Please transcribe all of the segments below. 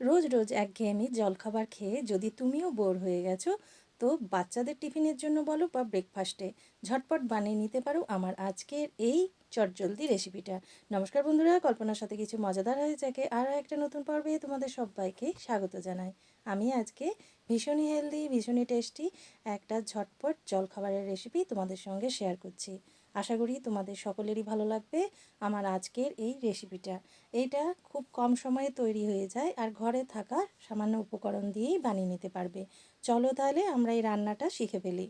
রোজ রোজ একঘেয়েমি জলখাবার খেয়ে যদি তুমিও বোর হয়ে গেছো, তো বাচ্চাদের টিফিনের জন্য বলো বা ব্রেকফাস্টে ঝটপট বানিয়ে নিতে পারো আমার আজকের এই চটজলদি রেসিপিটা নমস্কার বন্ধুরা, কল্পনার সাথে কিছু মজাদার হয়ে যাকে আরও একটা নতুন পর্বে তোমাদের সবাইকে স্বাগত জানাই। আমি আজকে ভীষণই হেলদি ভীষণই টেস্টি একটা ঝটপট জলখাবারের রেসিপি তোমাদের সঙ্গে শেয়ার করছি। আশা করি তোমাদের সকলেরই ভালো লাগবে আমার আজকের এই রেসিপিটা এইটা খুব কম সময়ে তৈরি হয়ে যায় আর ঘরে থাকা সামান্য উপকরণ দিয়েই বানিয়ে নিতে পারবে। চলো তাহলে আমরা এই রান্নাটা শিখে ফেলি।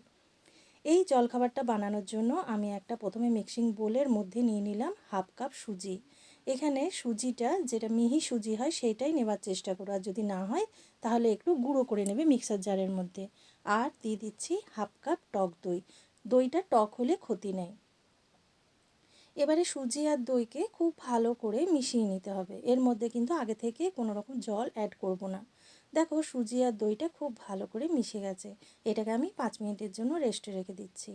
এই জলখাবারটা বানানোর জন্য আমি একটা প্রথমে মিক্সিং বোলের মধ্যে নিয়ে নিলাম হাফ কাপ সুজি। এখানে সুজিটা যেটা মিহি সুজি হয় সেইটাই নেবার চেষ্টা করো আর যদি না হয় তাহলে একটু গুঁড়ো করে নেবে মিক্সার জারের মধ্যে। আর দিয়ে দিচ্ছি হাফ কাপ টক দই। দইটা টক হলে ক্ষতি নেই। এবারে সুজি আর দইকে খুব ভালো করে মিশিয়ে নিতে হবে। এর মধ্যে কিন্তু আগে থেকে কোনো রকম জল অ্যাড করব না। দেখো সুজি আর দইটা খুব ভালো করে মিশে গেছে। এটাকে আমি পাঁচ মিনিটের জন্য রেস্টে রেখে দিচ্ছি।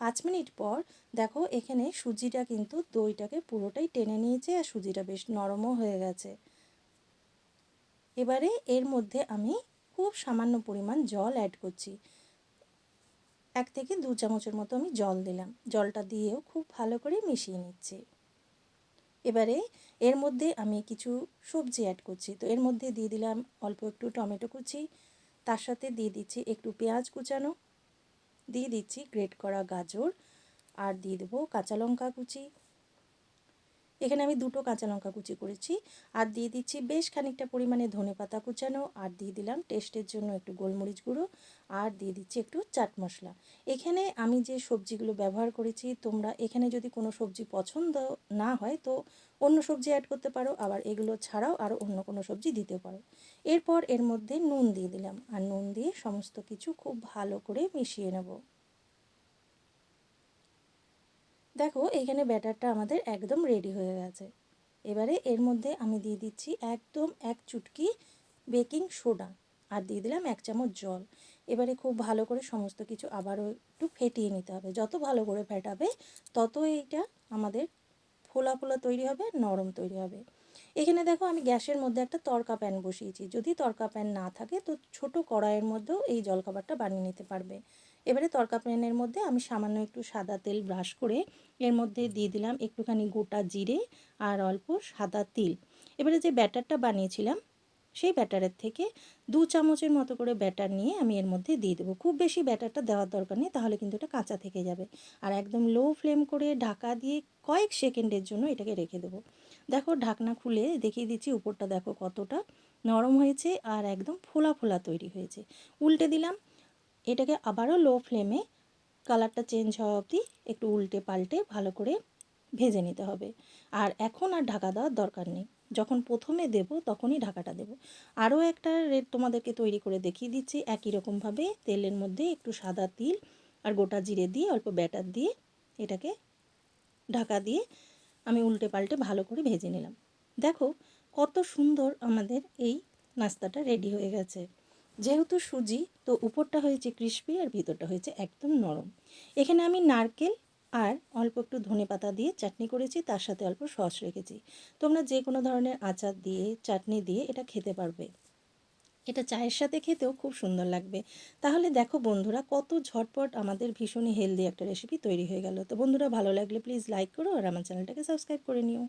পাঁচ মিনিট পর দেখো এখানে সুজিটা কিন্তু দইটাকে পুরোটাই টেনে নিয়েছে আর সুজিটা বেশ নরমও হয়ে গেছে। এবারে এর মধ্যে আমি খুব সামান্য পরিমাণ জল অ্যাড করছি। এক থেকে দু চামচের মতো আমি জল দিলাম। জলটা দিয়েও খুব ভালো করে মিশিয়ে নিচ্ছি। এবারে এর মধ্যে আমি কিছু সবজি অ্যাড করছি। তো এর মধ্যে দিয়ে দিলাম অল্প একটু টমেটো কুচি, তার সাথে দিয়ে দিচ্ছি একটু পেঁয়াজ কুচানো, দিয়ে দিচ্ছি গ্রেট করা গাজর, আর দিয়ে দেবো কাঁচা লঙ্কা কুচি। এখানে আমি দুটো কাঁচা লঙ্কা কুচি করেছি, আর দিয়ে দিচ্ছি বেশ খানিকটা পরিমাণে ধনে পাতা কুচানো, আর দিয়ে দিলাম টেস্টের জন্য একটু গোলমরিচ গুঁড়ো, আর দিয়ে দিচ্ছি একটু চাট মশলা। এখানে আমি যে সবজিগুলো ব্যবহার করেছি, তোমরা এখানে যদি কোনো সবজি পছন্দ না হয় তো অন্য সবজি অ্যাড করতে পারো, আবার এগুলো ছাড়াও আরও অন্য কোনো সবজি দিতে পারো। এরপর এর মধ্যে নুন দিয়ে দিলাম, আর নুন দিয়ে সমস্ত কিছু খুব ভালো করে মিশিয়ে নেব। দেখো, এখানে ব্যাটারটা আমাদের একদম রেডি হয়ে গেছে। এবারে এর মধ্যে আমি দিয়ে দিচ্ছি একদম এক চুটকি বেকিং সোডা আর দিয়ে দিলাম এক চামচ জল। এবারে খুব ভালো করে সমস্ত কিছু আবারও একটু ফেটিয়ে নিতে হবে। যত ভালো করে ফেটাবে তত এইটা আমাদের ফোলা ফোলা তৈরি হবে, নরম তৈরি হবে। এখানে দেখো, আমি গ্যাসের মধ্যে একটা তরকা প্যান বসিয়েছি। যদি তরকা প্যান না থাকে, তো ছোট কড়াইয়ের মধ্যেও এই জলখাবারটা বানিয়ে নিতে পারবে। এবারে তরকা প্যানের মধ্যে আমি সামান্য একটু সাদা তেল ব্রাশ করে এর মধ্যে দিয়ে দিলাম একটুখানি গোটা জিরে আর অল্প সাদা তিল। এবারে যে ব্যাটারটা বানিয়েছিলাম, সেই ব্যাটারের থেকে দু চামচের মতো করে ব্যাটার নিয়ে আমি এর মধ্যে দিয়ে দেবো। খুব বেশি ব্যাটারটা দেওয়ার দরকার নেই, তাহলে কিন্তু এটা কাঁচা থেকে যাবে। আর একদম লো ফ্লেম করে ঢাকা দিয়ে কয়েক সেকেন্ডের জন্য এটাকে রেখে দেবো। দেখো ঢাকনা খুলে দেখিয়ে দিচ্ছি উপরটা দেখো কতটা নরম হয়েছে আর একদম ফোলা ফোলা তৈরি হয়েছে। উল্টে দিলাম এটাকে আবারও লো ফ্লেমে কালারটা চেঞ্জ হওয়া অবধি একটু উল্টে পাল্টে ভালো করে ভেজে নিতে হবে। আর এখন আর ঢাকা দেওয়ার দরকার নেই। যখন প্রথমে দেব তখনই ঢাকাটা দেব। আরও একটা রেট তোমাদেরকে তৈরি করে দেখিয়ে দিচ্ছি। একই রকমভাবে তেলের মধ্যে একটু সাদা তিল আর গোটা জিরে দিয়ে অল্প ব্যাটার দিয়ে এটাকে ঢাকা দিয়ে আমি উল্টে পাল্টে ভালো করে ভেজে নিলাম। দেখো কত সুন্দর আমাদের এই নাস্তাটা রেডি হয়ে গেছে। যেহেতু সুজি, তো উপরটা হয়েছে ক্রিস্পি আর ভিতরটা হয়েছে একদম নরম। এখানে আমি নারকেল আর অল্প একটু ধনে পাতা দিয়ে চাটনি করেছি, তার সাথে অল্প সস রেখেছি। তোমরা যে কোনো ধরনের আচার দিয়ে, চাটনি দিয়ে এটা খেতে পারবে। এটা চায়ের সাথে খেতেও খুব সুন্দর লাগবে। তাহলে দেখো বন্ধুরা, কত ঝটপট আমাদের ভীষণই হেলদি একটা রেসিপি তৈরি হয়ে গেল। তো বন্ধুরা, ভালো লাগলে প্লিজ লাইক করো আর আমার চ্যানেলটাকে সাবস্ক্রাইব করে নিও।